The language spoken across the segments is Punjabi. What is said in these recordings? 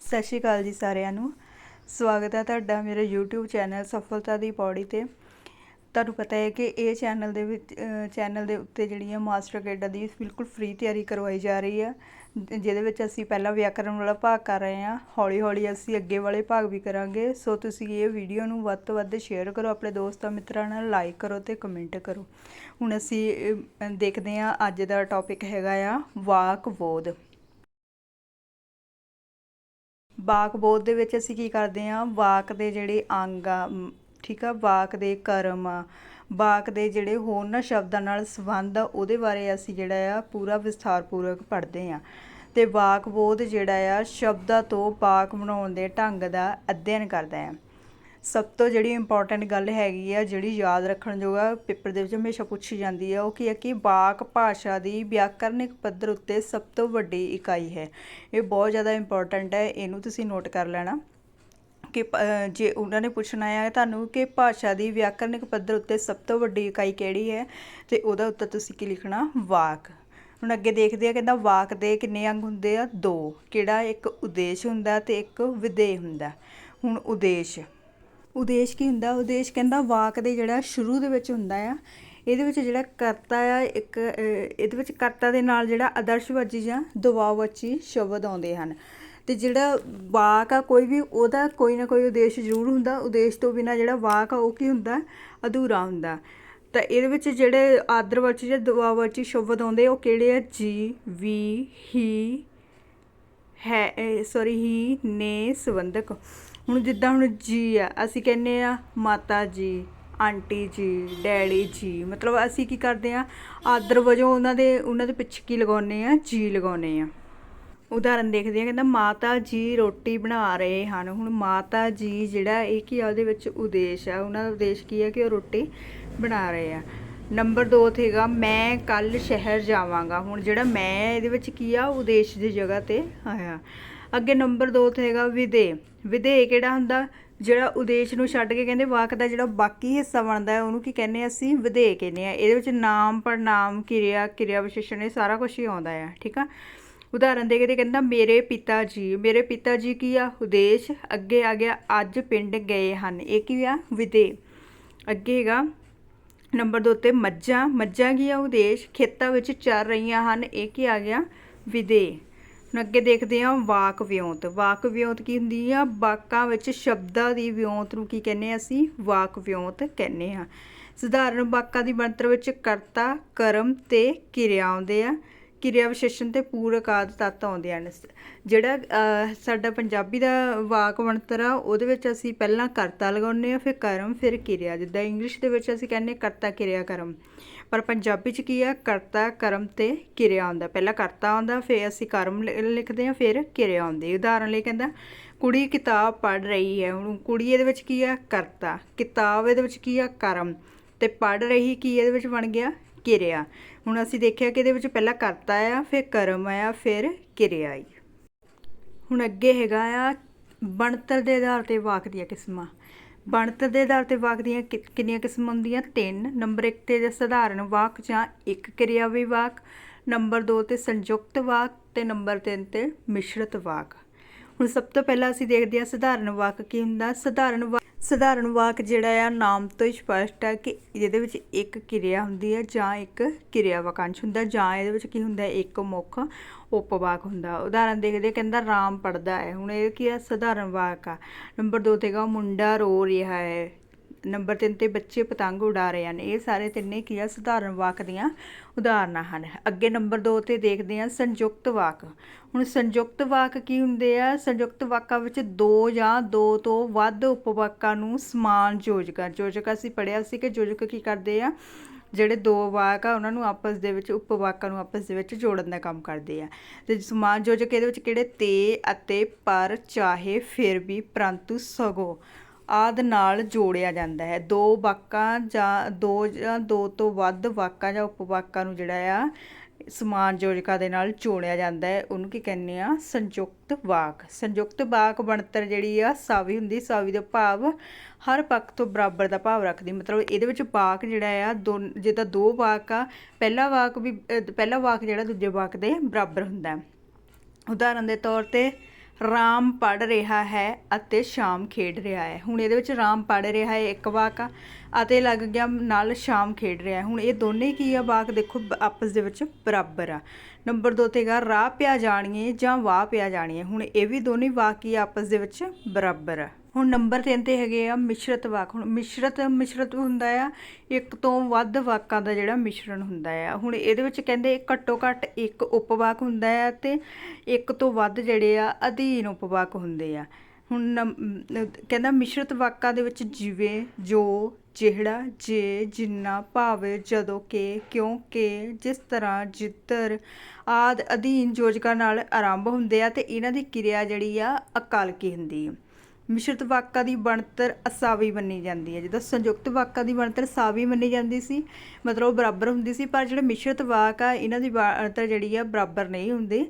ਸਤਿ ਸ਼੍ਰੀ ਅਕਾਲ ਜੀ ਸਾਰਿਆਂ ਨੂੰ। ਸਵਾਗਤ ਹੈ ਤੁਹਾਡਾ ਮੇਰੇ YouTube ਚੈਨਲ ਸਫਲਤਾ ਦੀ ਪੌੜੀ ਤੇ। ਤੁਹਾਨੂੰ ਪਤਾ ਹੈ ਕਿ ਇਹ ਚੈਨਲ ਦੇ ਵਿੱਚ ਚੈਨਲ ਦੇ ਉੱਤੇ ਜਿਹੜੀ ਜਿਹੜੀਆਂ ਮਾਸਟਰ ਕੈਡਾ ਦੀ ਬਿਲਕੁਲ ਫ੍ਰੀ ਤਿਆਰੀ ਕਰਵਾਈ ਜਾ ਰਹੀ ਹੈ ਜ- ਜਿਹਦੇ ਵਿੱਚ ਅਸੀਂ ਪਹਿਲਾਂ ਵਿਆਕਰਣ ਵਾਲਾ ਭਾਗ ਕਰ ਰਹੇ ਹਾਂ ਹੌਲੀ ਹੌਲੀ ਅਸੀਂ ਅੱਗੇ ਵਾਲੇ ਭਾਗ ਵੀ ਕਰਾਂਗੇ। ਸੋ ਤੁਸੀਂ ਇਹ ਵੀਡੀਓ ਨੂੰ ਵੱਧ ਤੋਂ ਵੱਧ ਸ਼ੇਅਰ ਕਰੋ, ਆਪਣੇ ਦੋਸਤਾਂ ਮਿੱਤਰਾਂ ਨਾਲ ਲਾਈਕ ਕਰੋ ਤੇ ਕਮੈਂਟ ਕਰੋ। ਹੁਣ ਅਸੀਂ ਦੇਖਦੇ ਹਾਂ ਅੱਜ ਦਾ ਟੌਪਿਕ ਹੈਗਾ ਆ ਵਾਕ ਬੋਧ ਵਾਕ ਬੋਧ ਦੇ ਵਿੱਚ ਅਸੀਂ ਕੀ ਕਰਦੇ ਹਾਂ? ਵਾਕ ਦੇ ਜਿਹੜੇ ਅੰਗ ਆ ਠੀਕ ਆ? ਵਾਕ ਦੇ ਕਰਮ ਆ। ਵਾਕ ਦੇ ਜਿਹੜੇ ਹੋਰਨਾਂ ਸ਼ਬਦਾਂ ਨਾਲ ਸੰਬੰਧ ਆ, ਉਹਦੇ ਬਾਰੇ ਅਸੀਂ ਜਿਹੜਾ ਆ ਪੂਰਾ ਵਿਸਥਾਰਪੂਰਵਕ ਪੜ੍ਹਦੇ ਹਾਂ। ਤੇ ਵਾਕ ਬੋਧ ਜਿਹੜਾ ਆ, ਸ਼ਬਦਾਂ ਤੋਂ ਵਾਕ ਬਣਾਉਣ ਦੇ ਢੰਗ ਦਾ ਅਧਿਐਨ ਕਰਦਾ ਹੈ ਸਭ ਤੋਂ ਜਿਹੜੀ ਇੰਪੋਰਟੈਂਟ ਗੱਲ ਹੈਗੀ ਆ, ਜਿਹੜੀ ਯਾਦ ਰੱਖਣ ਯੋਗ ਆ, ਪੇਪਰ ਦੇ ਵਿੱਚ ਹਮੇਸ਼ਾ ਪੁੱਛੀ ਜਾਂਦੀ ਆ, ਉਹ ਕੀ ਹੈ ਕਿ ਵਾਕ ਭਾਸ਼ਾ ਦੀ ਵਿਆਕਰਨਿਕ ਪੱਧਰ ਉੱਤੇ ਸਭ ਤੋਂ ਵੱਡੀ ਇਕਾਈ ਹੈ। ਇਹ ਬਹੁਤ ਜ਼ਿਆਦਾ ਇੰਪੋਰਟੈਂਟ ਹੈ, ਇਹਨੂੰ ਤੁਸੀਂ ਨੋਟ ਕਰ ਲੈਣਾ ਕਿ ਜੇ ਉਹਨਾਂ ਨੇ ਪੁੱਛਣਾ ਹੈ ਤੁਹਾਨੂੰ ਕਿ ਭਾਸ਼ਾ ਦੀ ਵਿਆਕਰਨਿਕ ਪੱਧਰ ਉੱਤੇ ਸਭ ਤੋਂ ਵੱਡੀ ਇਕਾਈ ਕਿਹੜੀ ਹੈ, ਤੇ ਉਹਦਾ ਉੱਤਰ ਤੁਸੀਂ ਕੀ ਲਿਖਣਾ? ਵਾਕ। ਹੁਣ ਅੱਗੇ ਦੇਖਦੇ ਆ, ਕਹਿੰਦਾ ਵਾਕ ਦੇ ਕਿੰਨੇ ਅੰਗ ਹੁੰਦੇ ਆ? ਦੋ। ਕਿਹੜਾ ਇੱਕ ਉਦੇਸ਼ ਹੁੰਦਾ ਤੇ ਇੱਕ ਵਿਧੇਯ ਹੁੰਦਾ? ਹੁਣ ਉਦੇਸ਼। ਉਦੇਸ਼ ਕੀ ਹੁੰਦਾ? ਉਦੇਸ਼ ਕਹਿੰਦਾ ਵਾਕ ਦੇ ਜਿਹੜਾ ਸ਼ੁਰੂ ਦੇ ਵਿੱਚ ਹੁੰਦਾ ਆ, ਇਹਦੇ ਵਿੱਚ ਜਿਹੜਾ ਕਰਤਾ ਆ, ਇੱਕ ਇਹਦੇ ਵਿੱਚ ਕਰਤਾ ਦੇ ਨਾਲ ਜਿਹੜਾ ਆਦਰਸ਼ਵਾਚੀ ਜਾਂ ਦਬਾਅਵਾਚੀ ਸ਼ਬਦ ਆਉਂਦੇ ਹਨ। ਤੇ ਜਿਹੜਾ ਵਾਕ ਆ, ਕੋਈ ਵੀ ਉਹਦਾ ਕੋਈ ਨਾ ਕੋਈ ਉਦੇਸ਼ ਜ਼ਰੂਰ ਹੁੰਦਾ। ਉਦੇਸ਼ ਤੋਂ ਬਿਨਾ ਜਿਹੜਾ ਵਾਕ ਆ, ਉਹ ਕੀ ਹੁੰਦਾ? ਅਧੂਰਾ ਹੁੰਦਾ। ਤਾਂ ਇਹਦੇ ਵਿੱਚ ਜਿਹੜੇ ਆਦਰਵਾਚੀ ਜਾਂ ਦਬਾਅਵਾਚੀ ਸ਼ਬਦ ਆਉਂਦੇ, ਉਹ ਕਿਹੜੇ ਆ? ਜੀ, ਵੀ, ਹੀ, ਹੈ ਸੌਰੀ ਹੀ, ਨੇ, ਸੰਬੰਧਕ। ਹੁਣ ਜਿੱਦਾਂ ਹੁਣ ਜੀ ਆ, ਅਸੀਂ ਕਹਿੰਦੇ ਆ ਮਾਤਾ ਜੀ, ਆਂਟੀ ਜੀ, ਡੈਡੀ ਜੀ, ਮਤਲਬ ਅਸੀਂ ਕੀ ਕਰਦੇ ਆ, ਆਦਰ ਵਜੋਂ ਉਹਨਾਂ ਦੇ ਉਹਨਾਂ ਦੇ ਪਿੱਛੇ ਕੀ ਲਗਾਉਨੇ ਆ, ਜੀ ਲਗਾਉਨੇ ਆ। ਉਦਾਹਰਨ ਦੇਖਦੇ ਆ, ਕਹਿੰਦਾ ਮਾਤਾ ਜੀ ਰੋਟੀ ਬਣਾ ਰਹੇ ਹਨ। ਹੁਣ ਮਾਤਾ ਜੀ ਜਿਹੜਾ, ਇਹ ਕੀ ਆ, ਉਹਦੇ ਵਿੱਚ ਉਦੇਸ਼ ਆ। ਉਹਨਾਂ ਦਾ ਉਦੇਸ਼ ਕੀ ਆ ਕਿ ਉਹ ਰੋਟੀ ਬਣਾ ਰਹੇ ਆ। ਨੰਬਰ 2 ਤੇ ਮੈਂ ਕੱਲ ਸ਼ਹਿਰ ਜਾਵਾਂਗਾ। ਹੁਣ ਜਿਹੜਾ ਮੈਂ, ਇਹਦੇ ਵਿੱਚ ਕੀ ਆ, ਉਦੇਸ਼ ਦੀ ਜਗ੍ਹਾ ਤੇ ਆਇਆ। ਅੱਗੇ ਨੰਬਰ 2 ਤੇ ਹੈਗਾ ਵਿਦੇ ਵਿਦੇ ਕਿਹੜਾ ਹੁੰਦਾ? ਜਿਹੜਾ ਉਦੇਸ਼ ਨੂੰ ਛੱਡ ਕੇ ਕਹਿੰਦੇ ਵਾਕ ਦਾ ਜਿਹੜਾ ਬਾਕੀ ਹਿੱਸਾ ਬਣਦਾ ਹੈ, ਉਹਨੂੰ ਕੀ ਕਹਿੰਦੇ ਅਸੀਂ? ਵਿਦੇ ਕਹਿੰਦੇ ਆ ਇਹਦੇ ਵਿੱਚ ਨਾਮ ਪੜਨਾਮ ਕਿਰਿਆ ਕਿਰਿਆ ਵਿਸ਼ੇਸ਼ਣ ਇਹ ਸਾਰਾ ਕੁਝ ਹੀ ਆਉਂਦਾ ਆ ਠੀਕ ਆ? ਉਦਾਹਰਨ ਦੇ ਕੇ ਕਹਿੰਦਾ, ਮੇਰੇ ਪਿਤਾ ਜੀ ਮੇਰੇ ਪਿਤਾ ਜੀ ਕੀ ਆ? ਉਦੇਸ਼। ਅੱਗੇ ਆ ਗਿਆ, ਅੱਜ ਪਿੰਡ ਗਏ ਹਨ। ਇਹ ਕੀ ਆ? ਵਿਦੇ ਅੱਗੇ ਹੈਗਾ ਨੰਬਰ 2 ਤੇ ਮੱਝਾਂ। ਮੱਝਾਂ ਕੀ ਆ? ਉਦੇਸ਼। ਖੇਤਾਂ ਵਿੱਚ ਚੱਲ ਰਹੀਆਂ ਹਨ। ਇਹ ਕੀ ਆ ਗਿਆ? ਵਿਦੇ ਹੁਣ ਅੱਗੇ ਦੇਖਦੇ ਹਾਂ ਵਾਕ ਵਿਉਂਤ। ਵਾਕ ਵਿਉਂਤ ਕੀ ਹੁੰਦੀ ਆ? ਵਾਕਾਂ ਵਿੱਚ ਸ਼ਬਦਾਂ ਦੀ ਵਿਉਂਤ ਨੂੰ ਕੀ ਕਹਿੰਦੇ ਆ ਅਸੀਂ? ਵਾਕ ਵਿਉਂਤ ਕਹਿੰਦੇ ਆ ਸਧਾਰਨ ਵਾਕਾਂ ਦੀ ਬਣਤਰ ਵਿੱਚ ਕਰਤਾ, ਕਰਮ ਤੇ ਕਿਰਿਆ ਆਉਂਦੇ ਆ। ਕਿਰਿਆ ਵਿਸ਼ੇਸ਼ਣ ਤੇ ਪੂਰਕ ਆਦਿ ਤੱਤ ਆਉਂਦੇ ਹਨ। ਜਿਹੜਾ ਸਾਡਾ ਪੰਜਾਬੀ ਦਾ ਵਾਕ ਬਣਤਰ ਆ, ਉਹਦੇ ਵਿੱਚ ਅਸੀਂ ਪਹਿਲਾਂ ਕਰਤਾ ਲਗਾਉਂਦੇ ਆ ਫਿਰ ਕਰਮ, ਫਿਰ ਕਿਰਿਆ। ਜਿੱਦਾਂ ਇੰਗਲਿਸ਼ ਦੇ ਵਿੱਚ ਅਸੀਂ ਕਹਿੰਦੇ ਕਰਤਾ, ਕਿਰਿਆ, ਕਰਮ। ਪਰ ਪੰਜਾਬੀ ਚ ਕੀ ਆ? ਕਰਤਾ, ਕਰਮ ਤੇ ਕਿਰਿਆ ਆਉਂਦਾ। ਪਹਿਲਾਂ ਕਰਤਾ ਆਉਂਦਾ, ਫਿਰ ਅਸੀਂ ਕਰਮ ਲਿ- ਲਿਖਦੇ ਆ ਫਿਰ ਕਿਰਿਆ ਆਉਂਦੀ। ਉਦਾਹਰਨ ਲਈ ਕਹਿੰਦਾ, ਕੁੜੀ ਕਿਤਾਬ ਪੜ੍ਹ ਰਹੀ ਹੈ। ਹੁਣ ਕੁੜੀ ਇਹਦੇ ਵਿੱਚ ਕੀ ਆ? ਕਰਤਾ। ਕਿਤਾਬ ਇਹਦੇ ਵਿੱਚ ਕੀ ਆ? ਕਰਮ। ਤੇ ਪੜ੍ਹ ਰਹੀ ਕੀ ਇਹਦੇ ਵਿੱਚ ਬਣ ਗਿਆ? ਕਿਰਿਆ। ਹੁਣ ਅਸੀਂ ਦੇਖਿਆ ਕਿ ਇਹਦੇ ਵਿੱਚ ਪਹਿਲਾਂ ਕਰਤਾ ਆ, ਫਿਰ ਕਰਮ ਆ, ਫਿਰ ਕਿਰਿਆ ਆਈ ਹੁਣ ਅੱਗੇ ਹੈਗਾ ਆ ਬਣਤਰ ਦੇ ਆਧਾਰ ਤੇ ਵਾਕ ਦੀਆਂ ਕਿਸਮਾਂ। ਬਣਤਰ ਦੇ ਆਧਾਰ ਤੇ ਵਾਕ ਦੀਆਂ ਕਿ- ਕਿੰਨੀਆਂ ਕਿਸਮਾਂ ਹੁੰਦੀਆਂ? ਤਿੰਨ। ਨੰਬਰ 1 ਤੇ ਸਧਾਰਨ ਵਾਕ ਜਾਂ ਇੱਕ ਕਿਰਿਆਵੀ ਵਾਕ। ਨੰਬਰ 2 ਤੇ ਸੰਯੁਕਤ ਵਾਕ ਤੇ ਨੰਬਰ 3 ਤੇ ਮਿਸ਼ਰਤ ਵਾਕ। ਹੁਣ ਸਭ ਤੋਂ ਪਹਿਲਾਂ ਅਸੀਂ ਦੇਖਦੇ ਹਾਂ ਸਧਾਰਨ ਵਾਕ ਕੀ ਹੁੰਦਾ। ਸਧਾਰਨ ਵਾਕ ਸਧਾਰਨ ਵਾਕ ਜਿਹੜਾ ਆ, ਨਾਮ ਤੋਂ ਹੀ ਸਪਸ਼ਟ ਹੈ ਕਿ ਜਿਹਦੇ ਵਿੱਚ ਇੱਕ ਕਿਰਿਆ ਹੁੰਦੀ ਹੈ ਜਾਂ ਇੱਕ ਕਿਰਿਆ ਵਾਕਾਂਸ਼ ਹੁੰਦਾ। ਜਾਂ ਇਹਦੇ ਵਿੱਚ ਕੀ ਹੁੰਦਾ ਇੱਕ ਮੁੱਖ ਉਪਵਾਕ ਹੁੰਦਾ। ਉਦਾਹਰਨ ਦੇਖਦੇ ਕਹਿੰਦਾ ਰਾਮ ਪੜਦਾ ਹੈ। ਹੁਣ ਇਹ ਕੀ ਹੈ ਸਧਾਰਨ ਵਾਕ ਆ। ਨੰਬਰ 2 ਤੇ ਹੈਗਾ, ਮੁੰਡਾ ਰੋ ਰਿਹਾ ਹੈ। ਨੰਬਰ 3 ਤੇ ਬੱਚੇ ਪਤੰਗ ਉਡਾ ਰਹੇ ਹਨ। ਇਹ ਸਾਰੇ ਤਿੰਨੇ ਕੀ ਆ? ਸਧਾਰਨ ਵਾਕ ਦੀਆਂ ਉਦਾਹਰਨਾਂ ਹਨ। ਅੱਗੇ ਨੰਬਰ 2 ਤੇ ਦੇਖਦੇ ਹਾਂ, ਸੰਯੁਕਤ ਵਾਕ। ਹੁਣ ਸੰਯੁਕਤ ਵਾਕ ਕੀ ਹੁੰਦੇ ਆ? ਸੰਯੁਕਤ ਵਾਕਾਂ ਵਿੱਚ ਦੋ ਜਾਂ ਦੋ ਤੋਂ ਵੱਧ ਉਪਵਾਕਾਂ ਨੂੰ ਸਮਾਨ ਯੋਜਕ ਯੋਜਕ ਅਸੀਂ ਪੜਿਆ ਸੀ ਕਿ ਯੋਜਕ ਕੀ ਕਰਦੇ ਆ? ਜਿਹੜੇ ਦੋ ਵਾਕ ਆ, ਉਹਨਾਂ ਨੂੰ ਆਪਸ ਦੇ ਵਿੱਚ, ਉਪਵਾਕਾਂ ਨੂੰ ਆਪਸ ਦੇ ਵਿੱਚ ਜੋੜਨ ਦਾ ਕੰਮ ਕਰਦੇ ਆ। ਤੇ ਸਮਾਨ ਯੋਜਕ ਇਹਦੇ ਵਿੱਚ ਕਿਹੜੇ ਤੇ ਅਤੇ ਪਰ ਚਾਹੇ ਫਿਰ ਵੀ, ਪਰੰਤੂ ਸਗੋਂ। ਆਦਿ ਨਾਲ ਜੋੜਿਆ ਜਾਂਦਾ ਹੈ। ਦੋ ਵਾਕਾਂ ਜਾਂ ਦੋ ਜਾਂ ਦੋ ਤੋਂ ਵੱਧ ਵਾਕਾਂ ਜਾਂ ਉਪਵਾਕਾਂ ਨੂੰ ਜਿਹੜਾ ਆ, ਸਮਾਨ ਯੋਜਕਾਂ ਦੇ ਨਾਲ ਜੋੜਿਆ ਜਾਂਦਾ ਹੈ। ਉਹਨੂੰ ਕੀ ਕਹਿੰਦੇ ਆ? ਸੰਯੁਕਤ ਵਾਕ। ਸੰਯੁਕਤ ਵਾਕ ਬਣਤਰ ਜਿਹੜੀ ਆ, ਸਾਵੀ ਹੁੰਦੀ, ਸਾਵੀ ਦਾ ਭਾਵ ਹਰ ਪੱਖ ਤੋਂ ਬਰਾਬਰ ਦਾ ਭਾਵ ਰੱਖਦੀ। ਮਤਲਬ ਇਹਦੇ ਵਿੱਚ ਵਾਕ ਜਿਹੜਾ ਆ, ਦੋ ਜਿੱਦਾਂ ਦੋ ਵਾਕ ਆ, ਪਹਿਲਾ ਵਾਕ ਵੀ ਪਹਿਲਾ ਵਾਕ ਜਿਹੜਾ ਦੂਜੇ ਵਾਕ ਦੇ ਬਰਾਬਰ ਹੁੰਦਾ ਹੈ। ਉਦਾਹਰਨ ਦੇ ਤੌਰ ਤੇ ਰਾਮ ਪੜ ਰਿਹਾ ਹੈ ਅਤੇ ਸ਼ਾਮ ਖੇਡ ਰਿਹਾ ਹੈ। ਹੁਣ ਇਹਦੇ ਵਿੱਚ ਰਾਮ ਪੜ ਰਿਹਾ ਹੈ, ਇੱਕ ਵਾਕ ਆ, ਅਤੇ ਲੱਗ ਗਿਆ ਨਾਲ ਸ਼ਾਮ ਖੇਡ ਰਿਹਾ ਹੈ। ਹੁਣ ਇਹ ਦੋਨੇ ਕੀ ਆ? ਵਾਕ ਦੇਖੋ, ਆਪਸ ਦੇ ਵਿੱਚ ਬਰਾਬਰ ਆ। ਨੰਬਰ 2 ਤੇ ਗਾ ਰਾਹ ਪਿਆ ਜਾਣੀਏ ਜਾਂ ਵਾਹ ਪਿਆ ਜਾਣੀਏ। ਹੁਣ ਇਹ ਵੀ ਦੋਨੇ ਵਾਕ ਹੀ ਆਪਸ ਦੇ ਵਿੱਚ ਬਰਾਬਰ ਆ। ਹੁਣ ਨੰਬਰ 3 ਤੇ ਹੈਗੇ ਆ ਮਿਸ਼ਰਤ ਵਾਕ। ਹੁਣ ਮਿਸ਼ਰਤ ਮਿਸ਼ਰਤ ਹੁੰਦਾ ਆ, ਇੱਕ ਤੋਂ ਵੱਧ ਵਾਕਾਂ ਦਾ ਜਿਹੜਾ ਮਿਸ਼ਰਣ ਹੁੰਦਾ ਆ। ਹੁਣ ਇਹਦੇ ਵਿੱਚ ਕਹਿੰਦੇ ਘੱਟੋ ਘੱਟ ਇੱਕ ਉਪਵਾਕ ਹੁੰਦਾ ਆ ਤੇ ਇੱਕ ਤੋਂ ਵੱਧ ਜਿਹੜੇ ਆ ਅਧੀਨ ਉਪਵਾਕ ਹੁੰਦੇ ਆ। ਹੁਣ ਨੰ- ਕਹਿੰਦਾ ਮਿਸ਼ਰਤ ਵਾਕਾਂ ਦੇ ਵਿੱਚ ਜਿਵੇਂ, ਜੋ ਜਿਹੜਾ ਜੇ ਜਿੰਨਾ ਭਾਵੇਂ ਜਦੋਂ ਕਿ ਕਿਉਂਕਿ ਜਿਸ ਤਰ੍ਹਾਂ ਜਿੱਧਰ ਆਦਿ ਅਧੀਨ ਯੋਜਕਾਂ ਨਾਲ ਆਰੰਭ ਹੁੰਦੇ ਆ ਅਤੇ ਇਹਨਾਂ ਦੀ ਕਿਰਿਆ ਜਿਹੜੀ ਆ ਅਕਾਲਕੀ ਹੁੰਦੀ ਆ। ਮਿਸ਼ਰਤ ਵਾਕਾਂ ਦੀ ਬਣਤਰ ਅਸਾਵੀ ਮੰਨੀ ਜਾਂਦੀ ਹੈ ਜਦੋਂ ਸੰਯੁਕਤ ਵਾਕਾਂ ਦੀ ਬਣਤਰ ਸਾਵੀ ਮੰਨੀ ਜਾਂਦੀ ਸੀ, ਮਤਲਬ ਉਹ ਬਰਾਬਰ ਹੁੰਦੀ ਸੀ, ਪਰ ਜਿਹੜੇ ਮਿਸ਼ਰਤ ਵਾਕ ਆ, ਇਹਨਾਂ ਦੀ ਬਣਤਰ ਜਿਹੜੀ ਆ ਬਰਾਬਰ ਨਹੀਂ ਹੁੰਦੀ।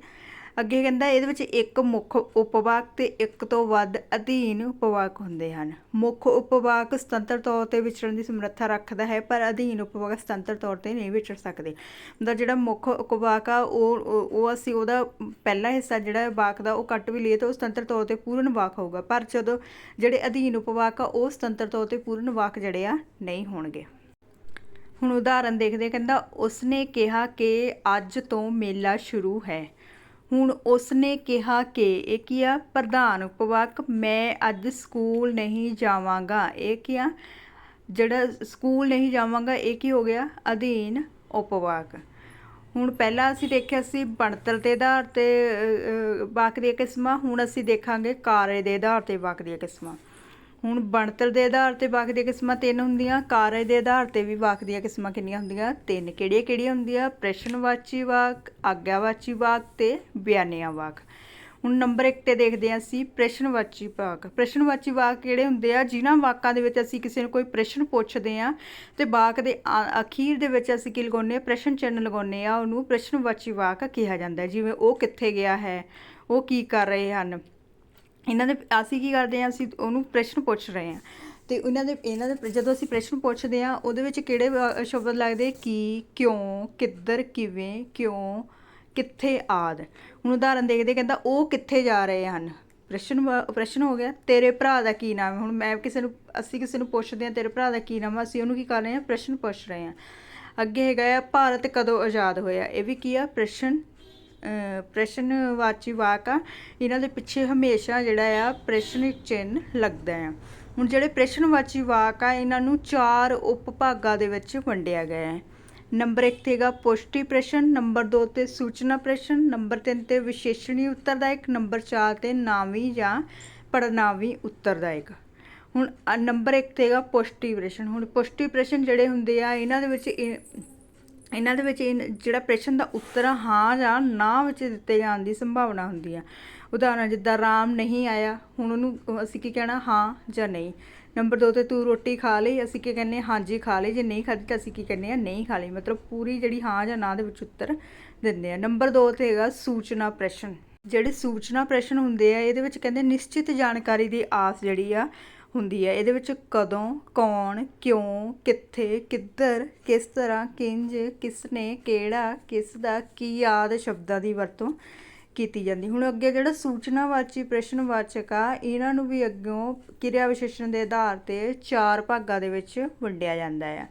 ਅੱਗੇ ਕਹਿੰਦਾ ਇਹਦੇ ਵਿੱਚ ਇੱਕ ਮੁੱਖ ਉਪਵਾਕ ਤੇ ਇੱਕ ਤੋਂ ਵੱਧ ਅਧੀਨ ਉਪਵਾਕ ਹੁੰਦੇ ਹਨ। ਮੁੱਖ ਉਪਵਾਕ ਸੁਤੰਤਰ ਤੌਰ ਤੇ ਵਿਚਰਨ ਦੀ ਸਮਰੱਥਾ ਰੱਖਦਾ ਹੈ ਪਰ ਅਧੀਨ ਉਪਵਾਕ ਸੁਤੰਤਰ ਤੌਰ ਤੇ ਨਹੀਂ ਵਿਚਰ ਸਕਦੇ। ਦਾ ਜਿਹੜਾ ਮੁੱਖ ਉਪਵਾਕ ਆ ਉਹ ਉਹ ਅਸੀਂ ਉਹਦਾ ਪਹਿਲਾ ਹਿੱਸਾ ਜਿਹੜਾ ਵਾਕ ਦਾ ਉਹ ਕੱਟ ਵੀ ਲਈਏ ਤਾਂ ਉਹ ਸੁਤੰਤਰ ਤੌਰ ਤੇ ਪੂਰਨ ਵਾਕ ਹੋਊਗਾ। ਪਰ ਜਦੋਂ ਜਿਹੜੇ ਅਧੀਨ ਉਪਵਾਕ ਆ ਉਹ ਸੁਤੰਤਰ ਤੌਰ ਤੇ ਪੂਰਨ ਵਾਕ ਜਿਹੜੇ ਆ ਨਹੀਂ ਹੋਣਗੇ। ਹੁਣ ਉਦਾਹਰਨ ਦੇਖਦੇ ਹਾਂ, ਕਹਿੰਦਾ ਉਸਨੇ ਕਿਹਾ ਕਿ ਅੱਜ ਤੋਂ ਮੇਲਾ ਸ਼ੁਰੂ ਹੈ। ਹੁਣ ਉਸਨੇ ਕਿਹਾ ਕਿ ਇਹ ਕੀ ਆ? ਪ੍ਰਧਾਨ ਉਪਵਾਕ ਮੈਂ ਅੱਜ ਸਕੂਲ ਨਹੀਂ ਜਾਵਾਂਗਾ। ਇਹ ਕੀ ਆ? ਜਿਹੜਾ ਸਕੂਲ ਨਹੀਂ ਜਾਵਾਂਗਾ ਇਹ ਕੀ ਹੋ ਗਿਆ? ਅਧੀਨ ਉਪਵਾਕ। ਹੁਣ ਪਹਿਲਾਂ ਅਸੀਂ ਦੇਖਿਆ ਸੀ ਬਣਤਰ ਦੇ ਆਧਾਰ ਤੇ ਅ, ਵਾਕ ਦੀਆਂ ਕਿਸਮਾਂ। ਹੁਣ ਅਸੀਂ ਦੇਖਾਂਗੇ ਕਾਰਜ ਦੇ ਆਧਾਰ ਤੇ ਵਾਕ ਦੀਆਂ ਕਿਸਮਾਂ। ਹੁਣ ਬਣਤਰ ਦੇ ਆਧਾਰ ਤੇ ਵਾਕ ਦੀਆਂ ਕਿਸਮਾਂ ਤਿੰਨ ਹੁੰਦੀਆਂ, ਕਾਰਜ ਦੇ ਆਧਾਰ ਤੇ ਵੀ ਵਾਕ ਦੀਆਂ ਕਿਸਮਾਂ ਕਿੰਨੀਆਂ ਹੁੰਦੀਆਂ? ਤਿੰਨ ਕਿਹੜੀਆਂ ਕਿਹੜੀਆਂ ਹੁੰਦੀਆਂ? ਪ੍ਰਸ਼ਨਵਾਚੀ ਵਾਕ, ਆਗਿਆਵਾਚੀ ਵਾਕ ਤੇ ਬਿਆਨਿਆ ਵਾਕ। ਹੁਣ ਨੰਬਰ 1 ਤੇ ਦੇਖਦੇ ਹਾਂ ਅਸੀਂ, ਪ੍ਰਸ਼ਨਵਾਚੀ ਵਾਕ। ਪ੍ਰਸ਼ਨਵਾਚੀ ਵਾਕ ਕਿਹੜੇ ਹੁੰਦੇ ਆ? ਜਿਨ੍ਹਾਂ ਵਾਕਾਂ ਦੇ ਵਿੱਚ ਅਸੀਂ ਕਿਸੇ ਨੂੰ ਕੋਈ ਪ੍ਰਸ਼ਨ ਪੁੱਛਦੇ ਆ ਤੇ ਵਾਕ ਦੇ ਆ- ਅਖੀਰ ਦੇ ਵਿੱਚ ਅਸੀਂ ਕੀ ਲਗਾਉਂਦੇ ਆ ਪ੍ਰਸ਼ਨ ਚਿੰਨ੍ਹ ਲਗਾਉਂਦੇ ਆ ਉਹਨੂੰ ਪ੍ਰਸ਼ਨਵਾਚੀ ਵਾਕ ਕਿਹਾ ਜਾਂਦਾ ਜਿਵੇਂ ਉਹ ਕਿੱਥੇ ਗਿਆ ਹੈ? ਉਹ ਕੀ ਕਰ ਰਹੇ ਹਨ? ਇਹਨਾਂ ਦੇ, ਅਸੀਂ ਕੀ ਕਰਦੇ ਹਾਂ, ਅਸੀਂ ਉਹਨੂੰ ਪ੍ਰਸ਼ਨ ਪੁੱਛ ਰਹੇ ਹਾਂ। ਅਤੇ ਉਹਨਾਂ ਦੇ, ਇਹਨਾਂ ਦੇ, ਜਦੋਂ ਅਸੀਂ ਪ੍ਰਸ਼ਨ ਪੁੱਛਦੇ ਹਾਂ, ਉਹਦੇ ਵਿੱਚ ਕਿਹੜੇ ਵਾ- ਸ਼ਬਦ ਲੱਗਦੇ? ਕੀ, ਕਿਉਂ, ਕਿੱਧਰ, ਕਿਵੇਂ, ਕਿਉਂ, ਕਿੱਥੇ ਆਦਿ। ਹੁਣ ਉਦਾਹਰਨ ਦੇਖਦੇ ਕਹਿੰਦਾ, ਉਹ ਕਿੱਥੇ ਜਾ ਰਹੇ ਹਨ? ਪ੍ਰਸ਼ਨ ਵਾ- ਪ੍ਰਸ਼ਨ ਹੋ ਗਿਆ, ਤੇਰੇ ਭਰਾ ਦਾ ਕੀ ਨਾਮ? ਹੈ ਹੁਣ ਮੈਂ ਕਿਸੇ ਨੂੰ, ਅਸੀਂ ਕਿਸੇ ਨੂੰ ਪੁੱਛਦੇ ਹਾਂ, ਤੇਰੇ ਭਰਾ ਦਾ ਕੀ ਨਾਮ? ਹੈ ਅਸੀਂ ਉਹਨੂੰ ਕੀ ਕਰ ਰਹੇ ਹਾਂ? ਪ੍ਰਸ਼ਨ ਪੁੱਛ ਰਹੇ ਹਾਂ। ਅੱਗੇ ਹੈਗਾ ਆ, ਭਾਰਤ ਕਦੋਂ ਆਜ਼ਾਦ ਹੋਇਆ? ਇਹ ਵੀ ਕੀ ਆ? ਪ੍ਰਸ਼ਨ ਅਹ ਪ੍ਰਸ਼ਨਵਾਚੀ ਵਾਕ ਆ, ਇਹਨਾਂ ਦੇ ਪਿੱਛੇ ਹਮੇਸ਼ਾ ਜਿਹੜਾ ਆ ਪ੍ਰਸ਼ਨ ਚਿੰਨ੍ਹ ਲੱਗਦਾ ਆ। ਹੁਣ ਜਿਹੜੇ ਪ੍ਰਸ਼ਨਵਾਚੀ ਵਾਕ ਆ, ਇਹਨਾਂ ਨੂੰ ਚਾਰ ਉਪ ਭਾਗਾਂ ਦੇ ਵਿੱਚ ਵੰਡਿਆ ਗਿਆ ਹੈ। ਨੰਬਰ 1 ਤੇਗਾ ਪੁਸ਼ਟੀ ਪ੍ਰਸ਼ਨ, ਨੰਬਰ 2 ਤੇ ਸੂਚਨਾ ਪ੍ਰਸ਼ਨ, ਨੰਬਰ 3 ਤੇ ਵਿਸ਼ੇਸ਼ਣੀ ਉੱਤਰਦਾਇਕ, ਨੰਬਰ 4 ਤੇ ਨਾਵੀ ਜਾਂ ਪੜਨਾਵੀ ਉੱਤਰਦਾਇਕ। ਹੁਣ ਨੰਬਰ 1 ਤੇਗਾ ਪੁਸ਼ਟੀ ਪ੍ਰਸ਼ਨ। ਹੁਣ ਪੁਸ਼ਟੀ ਪ੍ਰਸ਼ਨ ਜਿਹੜੇ ਹੁੰਦੇ ਆ, ਇਹਨਾਂ ਦੇ ਵਿੱਚ ਇਹ- ਇਹਨਾਂ ਦੇ ਵਿੱਚ ਇਨ- ਜਿਹੜਾ ਪ੍ਰਸ਼ਨ ਦਾ ਉੱਤਰ ਹਾਂ ਜਾਂ ਨਾ ਵਿੱਚ ਦਿੱਤੇ ਜਾਣ ਦੀ ਸੰਭਾਵਨਾ ਹੁੰਦੀ ਆ। ਉਦਾਹਰਨ, ਜਿੱਦਾਂ ਰਾਮ ਨਹੀਂ ਆਇਆ, ਹੁਣ ਉਹਨੂੰ ਅਸੀਂ ਕੀ ਕਹਿਣਾ, ਹਾਂ ਜਾਂ ਨਹੀਂ। ਨੰਬਰ 2 ਤੇ ਤੂੰ ਰੋਟੀ ਖਾ ਲਈ, ਅਸੀਂ ਕੀ ਕਹਿੰਦੇ ਹਾਂਜੀ ਖਾ ਲਈ, ਜੇ ਨਹੀਂ ਖਾਧੀ ਤਾਂ ਅਸੀਂ ਕੀ ਕਹਿੰਦੇ ਆ ਨਹੀਂ ਖਾ ਲਈ। ਮਤਲਬ ਪੂਰੀ ਜਿਹੜੀ ਹਾਂ ਜਾਂ ਨਾ ਦੇ ਵਿੱਚ ਉੱਤਰ ਦਿੰਦੇ ਆ। ਨੰਬਰ 2 ਤੇ ਹੈਗਾ ਸੂਚਨਾ ਪ੍ਰਸ਼ਨ। ਜਿਹੜੇ ਸੂਚਨਾ ਪ੍ਰਸ਼ਨ ਹੁੰਦੇ ਆ, ਇਹਦੇ ਵਿੱਚ ਕਹਿੰਦੇ ਨਿਸ਼ਚਿਤ ਜਾਣਕਾਰੀ ਦੀ ਆਸ ਜਿਹੜੀ ਆ ਹੁੰਦੀ ਹੈ। ਇਹਦੇ ਵਿੱਚ ਕਦੋਂ, ਕੌਣ, ਕਿਉਂ, ਕਿੱਥੇ, ਕਿੱਧਰ, ਕਿਸ ਤਰ੍ਹਾਂ, ਕਿੰਜ, ਕਿਸਨੇ, ਕਿਹੜਾ ਕਿਸ ਦਾ ਕੀ ਆਦਿ ਸ਼ਬਦਾਂ ਦੀ ਵਰਤੋਂ ਕੀਤੀ ਜਾਂਦੀ। ਹੁਣ ਅੱਗੇ ਜਿਹੜਾ ਸੂਚਨਾਵਾਚੀ, ਪ੍ਰਸ਼ਨਵਾਚਕ ਆ, ਇਹਨਾਂ ਨੂੰ ਵੀ ਅੱਗੋਂ ਕਿਰਿਆ ਵਿਸ਼ੇਸ਼ਣ ਦੇ ਆਧਾਰ ਤੇ ਚਾਰ ਭਾਗਾਂ ਦੇ ਵਿੱਚ ਵੰਡਿਆ ਜਾਂਦਾ ਹੈ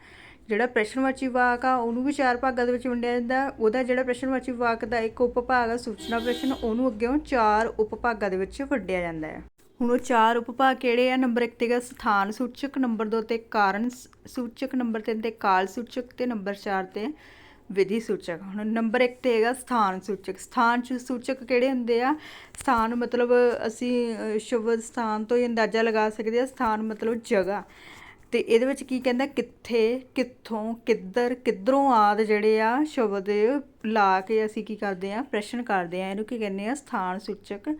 ਜਿਹੜਾ ਪ੍ਰਸ਼ਨਵਾਚੀ ਵਾਕ ਆ, ਉਹਨੂੰ ਵੀ ਚਾਰ ਭਾਗਾਂ ਦੇ ਵਿੱਚ ਵੰਡਿਆ ਜਾਂਦਾ। ਉਹਦਾ ਜਿਹੜਾ ਪ੍ਰਸ਼ਨਵਾਚੀ ਵਾਕ ਦਾ ਇੱਕ ਉਪਭਾਗ ਆ, ਸੂਚਨਾ ਪ੍ਰਸ਼ਨ, ਉਹਨੂੰ ਅੱਗੇੋਂ ਚਾਰ ਉਪਭਾਗਾਂ ਦੇ ਵਿੱਚ ਵੰਡਿਆ ਜਾਂਦਾ ਹੈ ਹੁਣ ਉਹ ਚਾਰ ਉਪਭਾਗ ਕਿਹੜੇ ਆ? ਨੰਬਰ 1 ਤੇਗਾ ਸਥਾਨ ਸੂਚਕ ਨੰਬਰ 2 ਤੇ ਕਾਰਨ ਸੂਚਕ ਨੰਬਰ 3 ਤੇ ਕਾਲ ਸੂਚਕ ਤੇ ਨੰਬਰ 4 ਤੇ ਵਿਧੀ ਸੂਚਕ। ਹੁਣ ਨੰਬਰ 1 ਤੇ ਹੈਗਾ ਸਥਾਨ ਸੂਚਕ। ਸਥਾਨ ਸੂਚਕ ਕਿਹੜੇ ਹੁੰਦੇ ਆ? ਸਥਾਨ ਮਤਲਬ ਅਸੀਂ ਅ, ਸ਼ਬਦ ਸਥਾਨ ਤੋਂ ਹੀ ਅੰਦਾਜ਼ਾ ਲਗਾ ਸਕਦੇ ਆ। ਸਥਾਨ ਮਤਲਬ ਜਗ੍ਹਾ। ਤੇ ਇਹਦੇ ਵਿੱਚ ਕੀ ਕਹਿੰਦਾ? ਕਿੱਥੇ ਕਿੱਥੋਂ ਕਿੱਧਰ ਕਿੱਧਰੋਂ ਆਦ ਜਿਹੜੇ ਆ ਸ਼ਬਦ ਲਾ ਕੇ ਅਸੀਂ ਕੀ ਕਰਦੇ ਆ? ਪ੍ਰਸ਼ਨ ਕਰਦੇ ਆ। ਇਹਨੂੰ ਕੀ ਕਹਿੰਦੇ ਆ? ਸਥਾਨ ਸੂਚਕ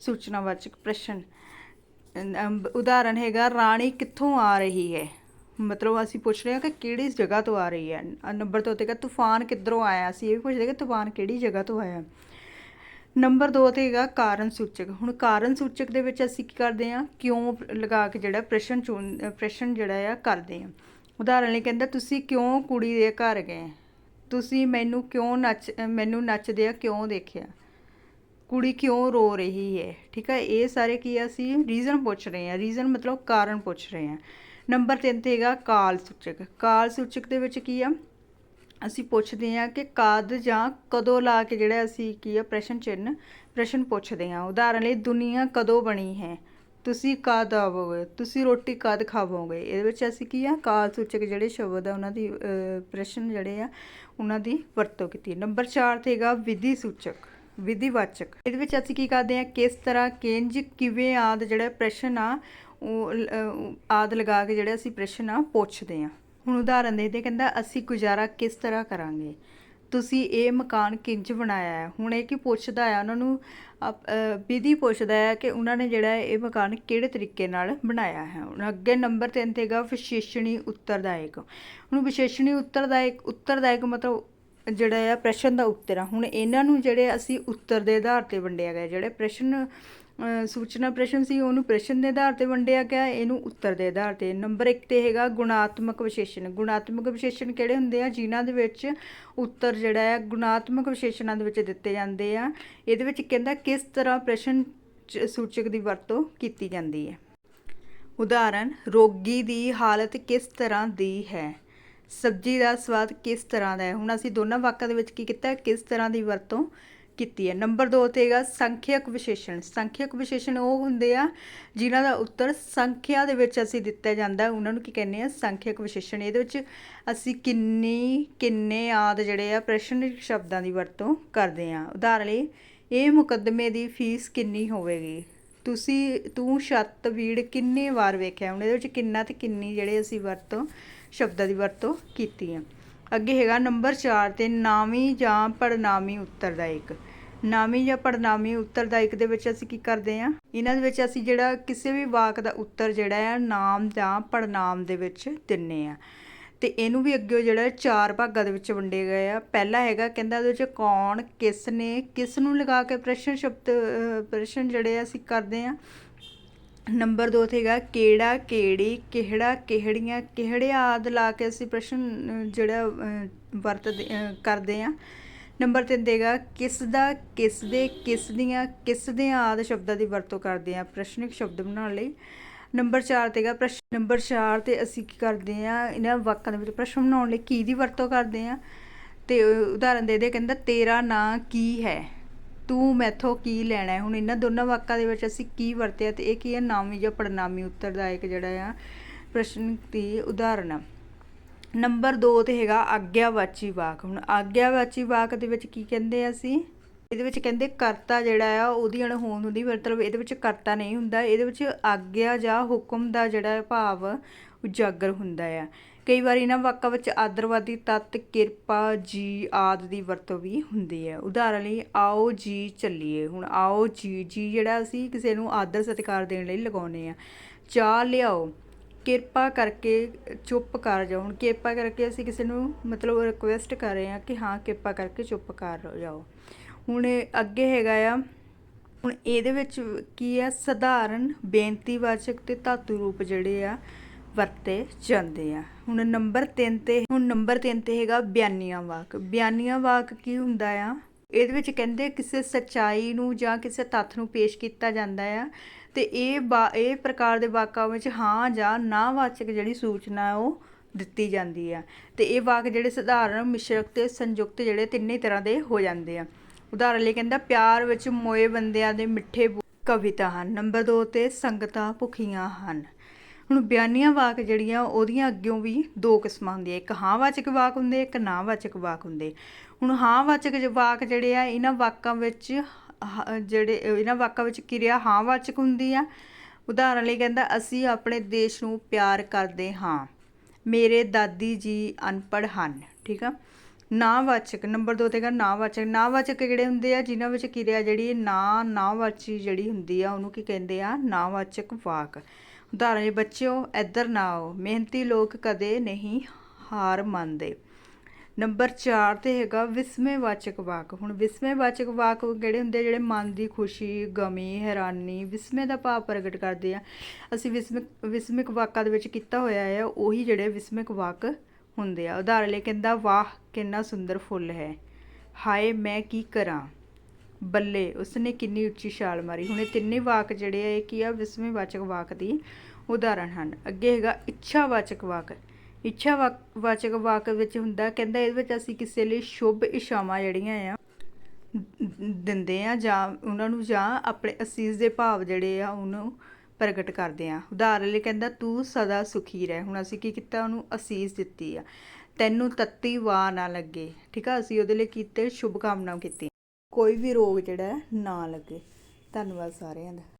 ਸੂਚਨਾਵਾਚਕ ਪ੍ਰਸ਼ਨ। ਅਮ, ਉਦਾਹਰਨ ਹੈਗਾ ਰਾਣੀ ਕਿੱਥੋਂ ਆ ਰਹੀ ਹੈ? ਮਤਲਬ ਅਸੀਂ ਪੁੱਛ ਰਹੇ ਹਾਂ ਕਿ ਕਿਹੜੀ ਜਗ੍ਹਾ ਤੋਂ ਆ ਰਹੀ ਹੈ? ਨੰਬਰ ਦੋ ਤੇ ਹੈਗਾ ਤੂਫਾਨ ਕਿੱਧਰੋਂ ਆਇਆ? ਅਸੀਂ ਇਹ ਵੀ ਪੁੱਛਦੇ ਕਿ ਤੂਫਾਨ ਕਿਹੜੀ ਜਗ੍ਹਾ ਤੋਂ ਆਇਆ? ਨੰਬਰ 2 ਤੇ ਹੈਗਾ ਕਾਰਨ ਸੂਚਕ। ਹੁਣ ਕਾਰਨ ਸੂਚਕ ਦੇ ਵਿੱਚ ਅਸੀਂ ਕੀ ਕਰਦੇ ਹਾਂ? ਕਿਉਂ ਲਗਾ ਕੇ ਜਿਹੜਾ ਪ੍ਰਸ਼ਨ ਚੁਣ ਪ੍ਰਸ਼ਨ ਜਿਹੜਾ ਆ ਕਰਦੇ ਹਾਂ। ਉਦਾਹਰਨ ਲਈ ਕਹਿੰਦਾ ਤੁਸੀਂ ਕਿਉਂ ਕੁੜੀ ਦੇ ਘਰ ਗਏ? ਤੁਸੀਂ ਮੈਨੂੰ ਕਿਉਂ ਨੱਚ ਮੈਨੂੰ ਨੱਚਦੇ ਆ ਕਿਉਂ ਦੇਖਿਆ? ਕੁੜੀ ਕਿਉਂ ਰੋ ਰਹੀ ਹੈ? ਠੀਕ ਹੈ, ਇਹ ਸਾਰੇ ਕੀ ਆ ਅਸੀਂ ਰੀਜ਼ਨ ਪੁੱਛ ਰਹੇ ਹਾਂ ਰੀਜ਼ਨ ਮਤਲਬ ਕਾਰਨ ਪੁੱਛ ਰਹੇ ਹਾਂ। ਨੰਬਰ 3 ਤੇ ਹੈਗਾ ਕਾਲ ਸੂਚਕ। ਕਾਲ ਸੂਚਕ ਦੇ ਵਿੱਚ ਕੀ ਆ? ਅਸੀਂ ਪੁੱਛਦੇ ਹਾਂ ਕਿ ਕਦ ਜਾਂ ਕਦੋਂ ਲਾ ਕੇ ਜਿਹੜਾ ਅਸੀਂ ਕੀ ਆ, ਪ੍ਰਸ਼ਨ ਚਿੰਨ੍ਹ ਪ੍ਰਸ਼ਨ ਪੁੱਛਦੇ ਹਾਂ। ਉਦਾਹਰਨ ਲਈ, ਦੁਨੀਆ ਕਦੋਂ ਬਣੀ ਹੈ? ਤੁਸੀਂ ਕਦ ਆਵੋਗੇ? ਤੁਸੀਂ ਰੋਟੀ ਕਦ ਖਾਵੋਗੇ? ਇਹਦੇ ਵਿੱਚ ਅਸੀਂ ਕੀ ਆ, ਕਾਲ ਸੂਚਕ ਜਿਹੜੇ ਸ਼ਬਦ ਆ, ਉਹਨਾਂ ਦੀ ਪ੍ਰਸ਼ਨ ਜਿਹੜੇ ਆ, ਉਹਨਾਂ ਦੀ ਵਰਤੋਂ ਕੀਤੀ। ਨੰਬਰ 4 ਤੇ ਹੈਗਾ ਵਿਧੀ ਸੂਚਕ। ਵਿਧੀਵਾਚਕ। ਇਹਦੇ ਵਿੱਚ ਅਸੀਂ ਕੀ ਕਰਦੇ ਹਾਂ, ਕਿਸ ਤਰ੍ਹਾਂ ਕਿੰਜ ਕਿਵੇਂ ਆਦ ਜਿਹੜਾ ਪ੍ਰਸ਼ਨ ਆ, ਉਹ ਲ- ਆਦ ਲਗਾ ਕੇ ਜਿਹੜੇ ਅਸੀਂ ਪ੍ਰਸ਼ਨ ਆ, ਪੁੱਛਦੇ ਹਾਂ। ਹੁਣ ਉਦਾਹਰਨ ਦੇਖਦੇ ਕਹਿੰਦਾ ਅਸੀਂ ਗੁਜ਼ਾਰਾ ਕਿਸ ਤਰ੍ਹਾਂ ਕਰਾਂਗੇ? ਤੁਸੀਂ ਇਹ ਮਕਾਨ ਕਿੰਜ ਬਣਾਇਆ ਹੈ? ਹੁਣ ਇਹ ਕੀ ਪੁੱਛਦਾ ਆ ਉਹਨਾਂ ਨੂੰ ਅਪ- ਵਿਧੀ ਪੁੱਛਦਾ ਹੈ ਕਿ ਉਹਨਾਂ ਨੇ ਜਿਹੜਾ ਇਹ ਮਕਾਨ ਕਿਹੜੇ ਤਰੀਕੇ ਨਾਲ ਬਣਾਇਆ ਹੈ? ਹੁਣ ਅੱਗੇ ਨੰਬਰ 3 ਤੇ ਹੈਗਾ ਵਿਸ਼ੇਸ਼ਣੀ ਉੱਤਰਦਾਇਕ। ਹੁਣ ਵਿਸ਼ੇਸ਼ਣੀ ਉੱਤਰਦਾਇਕ ਉੱਤਰਦਾਇਕ ਮਤਲਬ ਜਿਹੜਾ ਆ ਪ੍ਰਸ਼ਨ ਦਾ ਉੱਤਰ ਆ। ਹੁਣ ਇਹਨਾਂ ਨੂੰ ਜਿਹੜੇ ਅਸੀਂ ਉੱਤਰ ਦੇ ਆਧਾਰ ਤੇ ਵੰਡਿਆ ਗਿਆ, ਜਿਹੜੇ ਪ੍ਰਸ਼ਨ ਸੂਚਨਾ ਪ੍ਰਸ਼ਨ ਸੀ, ਉਹਨੂੰ ਪ੍ਰਸ਼ਨ ਦੇ ਆਧਾਰ ਤੇ ਵੰਡਿਆ ਗਿਆ, ਇਹਨੂੰ ਉੱਤਰ ਦੇ ਆਧਾਰ ਤੇ। ਨੰਬਰ 1 ਤੇ ਹੈਗਾ ਗੁਣਾਤਮਕ ਵਿਸ਼ੇਸ਼ਣ। ਗੁਣਾਤਮਕ ਵਿਸ਼ੇਸ਼ਣ ਕਿਹੜੇ ਹੁੰਦੇ ਆ? ਜਿਨ੍ਹਾਂ ਦੇ ਵਿੱਚ ਉੱਤਰ ਜਿਹੜਾ ਹੈ ਗੁਣਾਤਮਕ ਵਿਸ਼ੇਸ਼ਣਾਂ ਦੇ ਵਿੱਚ ਦਿੱਤੇ ਜਾਂਦੇ ਆ। ਇਹਦੇ ਵਿੱਚ ਕਹਿੰਦਾ ਕਿਸ ਤਰ੍ਹਾਂ ਪ੍ਰਸ਼ਨ ਸੂਚਕ ਦੀ ਵਰਤੋਂ ਕੀਤੀ ਜਾਂਦੀ ਹੈ? ਉਦਾਹਰਨ, ਰੋਗੀ ਦੀ ਹਾਲਤ ਕਿਸ ਤਰ੍ਹਾਂ ਦੀ ਹੈ? ਸਬਜ਼ੀ ਦਾ ਸਵਾਦ ਕਿਸ ਤਰ੍ਹਾਂ ਦਾ ਹੈ? ਹੁਣ ਅਸੀਂ ਦੋਨਾਂ ਵਾਕਾਂ ਦੇ ਵਿੱਚ ਕੀ ਕੀਤਾ ਕਿਸ ਤਰ੍ਹਾਂ ਦੀ ਵਰਤੋਂ ਕੀਤੀ ਹੈ? ਨੰਬਰ 2 ਤੇ ਹੈਗਾ ਸੰਖਿਅਕ ਵਿਸ਼ੇਸ਼ਣ। ਸੰਖਿਅਕ ਵਿਸ਼ੇਸ਼ਣ ਉਹ ਹੁੰਦੇ ਆ ਜਿਨ੍ਹਾਂ ਦਾ ਉੱਤਰ ਸੰਖਿਆ ਦੇ ਵਿੱਚ ਅਸੀਂ ਦਿੱਤਾ ਜਾਂਦਾ ਉਹਨਾਂ ਨੂੰ ਕੀ ਕਹਿੰਦੇ ਆ? ਸੰਖਿਅਕ ਵਿਸ਼ੇਸ਼ਣ। ਇਹਦੇ ਵਿੱਚ ਅਸੀਂ ਕਿੰਨੀ, ਕਿੰਨੇ ਆਦ ਜਿਹੜੇ ਆ ਪ੍ਰਸ਼ਨ ਸ਼ਬਦਾਂ ਦੀ ਵਰਤੋਂ ਕਰਦੇ ਆ ਉਦਾਹਰਨ ਲਈ, ਇਹ ਮੁਕੱਦਮੇ ਦੀ ਫੀਸ ਕਿੰਨੀ ਹੋਵੇਗੀ? ਤੁਸੀਂ ਤੂੰ ਛੱਤ, ਵੀੜ ਕਿੰਨੇ ਵਾਰ ਵੇਖਿਆ? ਹੁਣ ਇਹਦੇ ਵਿੱਚ ਕਿੰਨਾ ਤੇ ਕਿੰਨੀ ਜਿਹੜੇ ਅਸੀਂ ਵਰਤੋਂ ਸ਼ਬਦਾਂ ਦੀ ਵਰਤੋਂ ਕੀਤੀ ਹੈ ਅੱਗੇ ਹੈਗਾ ਨੰਬਰ 4 ਤੇ ਨਾਮੀ ਜਾਂ ਪੜਨਾਮੀ ਉੱਤਰਦਾਇਕ ਨਾਮੀ ਜਾਂ ਪੜਨਾਮੀ ਉੱਤਰਦਾਇਕ ਦੇ ਵਿੱਚ ਅਸੀਂ ਕੀ ਕਰਦੇ ਆ ਇਹਨਾਂ ਦੇ ਵਿੱਚ ਅਸੀਂ ਜਿਹੜਾ ਕਿਸੇ ਵੀ ਵਾਕ ਦਾ ਉੱਤਰ ਜਿਹੜਾ ਆ ਨਾਮ ਜਾਂ ਪੜਨਾਮ ਦੇ ਵਿੱਚ ਦਿੰਨੇ ਆ ਤੇ ਇਹਨੂੰ ਵੀ ਅੱਗੇ ਜਿਹੜਾ ਚਾਰ ਭਾਗਾਂ ਦੇ ਵਿੱਚ ਵੰਡੇ ਗਏ ਆ। ਪਹਿਲਾ ਹੈਗਾ, ਕਹਿੰਦਾ ਇਹਦੇ ਵਿੱਚ ਕੌਣ, ਕਿਸ ਨੇ, ਕਿਸ ਨੂੰ ਲਗਾ ਕੇ ਪ੍ਰਸ਼ਨ ਸ਼ਬਦ ਪ੍ਰਸ਼ਨ ਜਿਹੜੇ ਆ ਅਸੀਂ ਕਰਦੇ ਆ ਨੰਬਰ 2 ਤੇ ਕਿਹੜਾ, ਕਿਹੜੀ, ਕਿਹੜਾ, ਕਿਹੜੀਆਂ, ਕਿਹੜੇ ਆਦ ਲਾ ਕੇ ਅਸੀਂ ਪ੍ਰਸ਼ਨ ਜਿਹੜਾ ਵਰਤਦੇ ਕਰਦੇ ਆ ਨੰਬਰ 3 ਦੇਗਾ ਕਿਸ ਦਾ, ਕਿਸ ਦੇ, ਕਿਸ ਦੀਆਂ, ਕਿਸ ਦੇ ਆਦ ਸ਼ਬਦਾਂ ਦੀ ਵਰਤੋਂ ਕਰਦੇ ਆ ਪ੍ਰਸ਼ਨਿਕ ਸ਼ਬਦ ਬਣਾਉਣ ਲਈ। ਨੰਬਰ 4 ਤੇਗਾ ਪ੍ਰਸ਼ਨ ਨੰਬਰ 4 ਤੇ ਅਸੀਂ ਕੀ ਕਰਦੇ ਆ ਇਹਨਾਂ ਵਾਕਾਂ ਦੇ ਵਿੱਚ ਪ੍ਰਸ਼ਨ ਬਣਾਉਣ ਲਈ ਕੀ ਦੀ ਵਰਤੋਂ ਕਰਦੇ ਆ ਤੇ ਉਦਾਹਰਨ ਦੇ ਦੇ, ਕਹਿੰਦਾ ਤੇਰਾ ਨਾਂ ਕੀ ਹੈ? ਤੂੰ ਮੈਥੋਂ ਕੀ ਲੈਣਾ ਹੁਣ ਇਹਨਾਂ ਦੋਨਾਂ ਵਾਕਾਂ ਦੇ ਵਿੱਚ ਅਸੀਂ ਕੀ ਵਰਤਿਆ ਤੇ ਇਹ ਕੀ ਹੈ? ਨਾਮੀ ਜਾਂ ਪੜਨਾਮੀ ਉੱਤਰ ਉੱਤਰਦਾਇਕ ਜਿਹੜਾ ਆ ਪ੍ਰਸ਼ਨ ਦੀ ਉਦਾਹਰਨ ਆ। ਨੰਬਰ 2 ਤੇ ਹੈਗਾ ਆਗਿਆਵਾਚੀ ਵਾਕ। ਹੁਣ ਆਗਿਆਵਾਚੀ ਵਾਕ ਦੇ ਵਿੱਚ ਕੀ ਕਹਿੰਦੇ ਆ ਅਸੀਂ? ਇਹਦੇ ਵਿੱਚ ਕਹਿੰਦੇ ਕਰਤਾ ਜਿਹੜਾ ਆ, ਉਹਦੀ ਅਣਹੋਂਦ ਹੁੰਦੀ ਮਤਲਬ ਇਹਦੇ ਵਿੱਚ ਕਰਤਾ ਨਹੀਂ ਹੁੰਦਾ, ਇਹਦੇ ਵਿੱਚ ਆਗਿਆ ਜਾਂ ਹੁਕਮ ਦਾ ਜਿਹੜਾ ਭਾਵ ਉਜਾਗਰ ਹੁੰਦਾ ਆ। ਕਈ ਵਾਰ ਇਹਨਾਂ ਵਾਕਾਂ ਵਿੱਚ ਆਦਰਵਾਦੀ ਤੱਤ, ਕਿਰਪਾ, ਜੀ ਆਦ ਦੀ ਵਰਤੋਂ ਵੀ ਹੁੰਦੀ ਹੈ ਉਦਾਹਰਨ ਲਈ, ਆਓ ਜੀ ਚੱਲੀਏ। ਹੁਣ ਆਓ ਜੀ ਜੀ ਜਿਹੜਾ ਅਸੀਂ ਕਿਸੇ ਨੂੰ ਆਦਰ ਸਤਿਕਾਰ ਦੇਣ ਲਈ ਲਗਾਉਂਦੇ ਆ। ਚਾਹ ਲਿਆਓ। ਕਿਰਪਾ ਕਰਕੇ ਚੁੱਪ ਕਰ ਜਾਓ। ਹੁਣ ਕਿਰਪਾ ਕਰਕੇ ਅਸੀਂ ਕਿਸੇ ਨੂੰ ਮਤਲਬ ਰਿਕੁਐਸਟ ਕਰ ਰਹੇ ਹਾਂ ਕਿ ਹਾਂ, ਕਿਰਪਾ ਕਰਕੇ ਚੁੱਪ ਕਰ ਜਾਓ। ਹੁਣ ਅੱਗੇ ਹੈਗਾ ਆ। ਹੁਣ ਇਹਦੇ ਵਿੱਚ ਕੀ ਆ? ਸਧਾਰਨ, ਬੇਨਤੀਵਾਚਕ ਤੇ ਧਾਤੂ ਰੂਪ ਜਿਹੜੇ ਆ, ਵਰਤੇ ਜਾਂਦੇ ਆ। ਹੁਣ ਨੰਬਰ 3 ਤੇ, ਹੁਣ ਨੰਬਰ 3 ਤੇ ਹੈਗਾ ਬਿਆਨੀਆਂ ਵਾਕ। ਬਿਆਨੀਆਂ ਵਾਕ ਕੀ ਹੁੰਦਾ ਆ? ਇਹਦੇ ਵਿੱਚ ਕਹਿੰਦੇ ਕਿਸੇ ਸੱਚਾਈ ਨੂੰ ਜਾਂ ਕਿਸੇ ਤੱਥ ਨੂੰ ਪੇਸ਼ ਕੀਤਾ ਜਾਂਦਾ ਆ। ਤੇ ਇਹ ਬਾ- ਇਹ ਪ੍ਰਕਾਰ ਦੇ ਵਾਕਾਂ ਵਿੱਚ ਹਾਂ ਜਾਂ ਨਾ ਵਾਚਕ ਜਿਹੜੀ ਸੂਚਨਾ ਉਹ ਦਿੱਤੀ ਜਾਂਦੀ ਆ। ਤੇ ਇਹ ਵਾਕ ਜਿਹੜੇ ਸਧਾਰਨ, ਮਿਸ਼ਰਕ ਤੇ ਸੰਯੁਕਤ ਜਿਹੜੇ ਤਿੰਨੇ ਤਰ੍ਹਾਂ ਦੇ ਹੋ ਜਾਂਦੇ ਆ। ਉਦਾਹਰਨ ਲਈ ਕਹਿੰਦਾ, ਪਿਆਰ ਵਿੱਚ ਮੋਏ ਬੰਦਿਆਂ ਦੇ ਮਿੱਠੇ ਬੋ- ਕਵਿਤਾ ਹਨ। ਨੰਬਰ 2 ਤੇ ਸੰਗਤਾਂ ਭੁਖੀਆਂ ਹਨ। ਹੁਣ ਬਿਆਨੀਆਂ ਵਾਕ ਜਿਹੜੀਆਂ, ਉਹਦੀਆਂ ਅੱਗਿਓਂ ਵੀ ਦੋ ਕਿਸਮਾਂ ਹੁੰਦੀਆਂ। ਇੱਕ ਹਾਂ ਵਾਚਕ ਵਾਕ ਹੁੰਦੇ, ਇੱਕ ਨਾ ਵਾਚਕ ਵਾਕ ਹੁੰਦੇ। ਹੁਣ ਹਾਂ ਵਾਚਕ ਵਾਕ ਜਿਹੜੇ ਆ, ਇਹਨਾਂ ਵਾਕਾਂ ਵਿੱਚ ਹ- ਜਿਹੜੇ, ਇਹਨਾਂ ਵਾਕਾਂ ਵਿੱਚ ਕਿਰਿਆ ਹਾਂ ਵਾਚਕ ਹੁੰਦੀ ਆ। ਉਦਾਹਰਨ ਲਈ ਕਹਿੰਦਾ, ਅਸੀਂ ਆਪਣੇ ਦੇਸ਼ ਨੂੰ ਪਿਆਰ ਕਰਦੇ ਹਾਂ। ਮੇਰੇ ਦਾਦੀ ਜੀ ਅਨਪੜ੍ਹ ਹਨ। ਠੀਕ ਆ? ਨਾਵਾਚਕ ਨੰਬਰ 2 ਤੇ ਗਾ ਨਾਵਾਚਕ ਨਾਵਾਚਕ ਕਿਹੜੇ ਹੁੰਦੇ ਆ? ਜਿਨ੍ਹਾਂ ਵਿੱਚ ਕਿਰਿਆ ਜਿਹੜੀ ਨਾ ਨਾਵਾਚੀ ਜਿਹੜੀ ਹੁੰਦੀ ਆ, ਉਹਨੂੰ ਕੀ ਕਹਿੰਦੇ ਆ? ਨਾਵਾਚਕ ਵਾਕ। ਉਦਾਹਰਨ ਲਈ ਬੱਚਿਓ, ਇੱਧਰ ਨਾ ਆਓ। ਮਿਹਨਤੀ ਲੋਕ ਕਦੇ ਨਹੀਂ ਹਾਰ ਮੰਨਦੇ। ਨੰਬਰ 4 ਤੇ ਹੈਗਾ ਵਿਸਮੇਵਾਚਕ ਵਾਕ। ਹੁਣ ਵਿਸਮੇਵਾਚਕ ਵਾਕ ਕਿਹੜੇ ਹੁੰਦੇ ਆ? ਜਿਹੜੇ ਮਨ ਦੀ ਖੁਸ਼ੀ, ਗਮੀ, ਹੈਰਾਨੀ, ਵਿਸਮੇ ਦਾ ਭਾਵ ਪ੍ਰਗਟ ਕਰਦੇ ਆ। ਅਸੀਂ ਵਿਸਮਿਕ ਵਿਸਮਿਕ ਵਾਕਾਂ ਦੇ ਵਿੱਚ ਕੀਤਾ ਹੋਇਆ ਹੈ ਉਹੀ ਜਿਹੜੇ ਵਿਸਮਿਕ ਵਾਕ ਹੁੰਦੇ ਆ। ਉਦਾਹਰਨ ਲਈ ਕਹਿੰਦਾ, ਵਾਹ, ਕਿੰਨਾ ਸੁੰਦਰ ਫੁੱਲ ਹੈ। ਹਾਏ, ਮੈਂ ਕੀ ਕਰਾਂ? ਬੱਲੇ, ਉਸਨੇ ਕਿੰਨੀ ਉੱਚੀ ਛਾਲ ਮਾਰੀ। ਹੁਣ ਇਹ ਤਿੰਨੇ ਵਾਕ ਜਿਹੜੇ ਆ, ਇਹ ਕੀ ਆ? ਵਿਸਮੇ ਵਾਚਕ ਵਾਕ ਦੀ ਉਦਾਹਰਣ ਹਨ। ਅੱਗੇ ਹੈਗਾ, ਇੱਛਾਵਾਚਕ ਵਾਕ। ਇੱਛਾ ਵਾਕ- ਵਾਚਕ ਵਾਕ ਵਿੱਚ ਹੁੰਦਾ, ਕਹਿੰਦਾ ਇਹਦੇ ਵਿੱਚ ਅਸੀਂ ਕਿਸੇ ਲਈ ਸ਼ੁਭ ਇਸ਼ਾਵਾਂ ਜਿਹੜੀਆਂ ਆ, ਦਿੰਦੇ ਆ ਜਾਂ ਉਹਨਾਂ ਨੂੰ ਜਾਂ ਆਪਣੇ ਅਸੀਸ ਦੇ ਭਾਵ ਜਿਹੜੇ ਆ, ਉਹਨੂੰ ਪ੍ਰਗਟ ਕਰਦੇ ਆ ਉਦਾਹਰਨ ਲਈ ਕਹਿੰਦਾ, ਤੂੰ ਸਦਾ ਸੁਖੀ ਰਹਿ। ਹੁਣ ਅਸੀਂ ਕੀ ਕੀਤਾ? ਉਹਨੂੰ ਅਸੀਸ ਦਿੱਤੀ ਆ। ਤੈਨੂੰ ਤੱਤੀ ਵਾਹ ਨਾ ਲੱਗੇ। ਠੀਕ ਆ? ਅਸੀਂ ਉਹਦੇ ਲਈ ਕੀਤੇ, ਸ਼ੁਭ ਕਾਮਨਾ ਕੀਤੀ ਕੋਈ ਵੀ ਰੋਗ ਜਿਹੜਾ ਨਾ ਲੱਗੇ। ਧੰਨਵਾਦ ਸਾਰਿਆਂ ਦਾ।